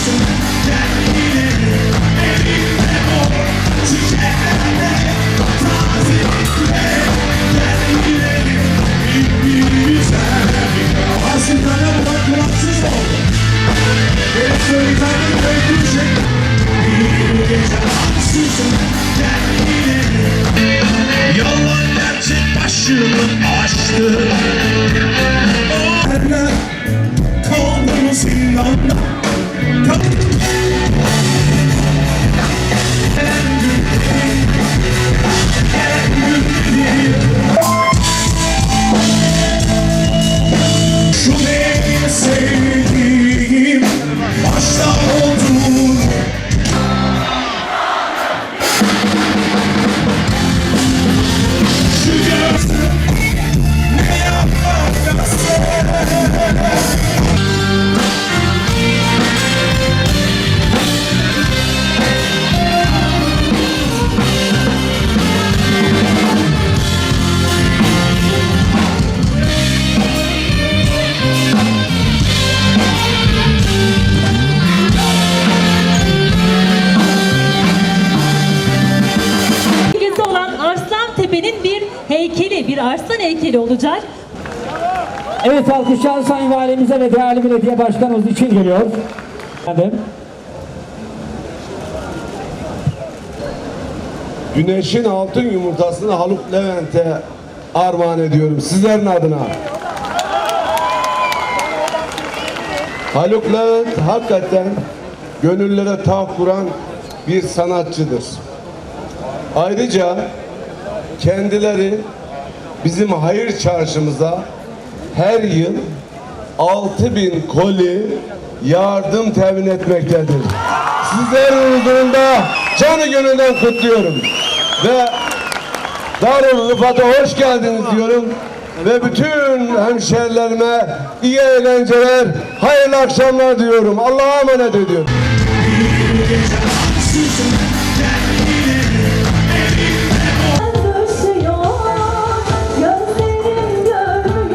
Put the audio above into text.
Listen. say Arslan Tepe'nin bir heykeli, bir arslan heykeli olacak. Evet alkışlar Sayın Valimize ve değerli belediye başkanımız için geliyor. Efendim. Güneşin altın yumurtasını Haluk Levent'e armağan ediyorum sizlerin adına. Haluk Levent hakikaten gönüllere taht kuran bir sanatçıdır. Ayrıca kendileri bizim hayır çarşımıza her yıl 6000 koli yardım temin etmektedir. Sizlerin huzurunda canı gönülden kutluyorum. Ve Darül Rıfat'a hoş geldiniz diyorum. Ve bütün hemşehrilerime iyi eğlenceler, hayırlı akşamlar diyorum. Allah'a emanet ediyorum.